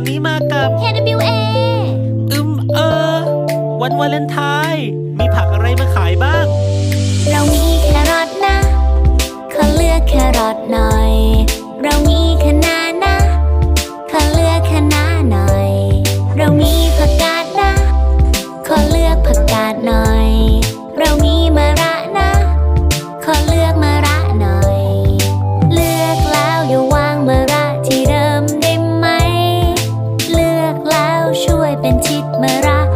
วันนี้มากับ KWA อึมเออ วันวาเลนไทน์มีผักอะไรมาขายบ้าง เรามี เมื่อร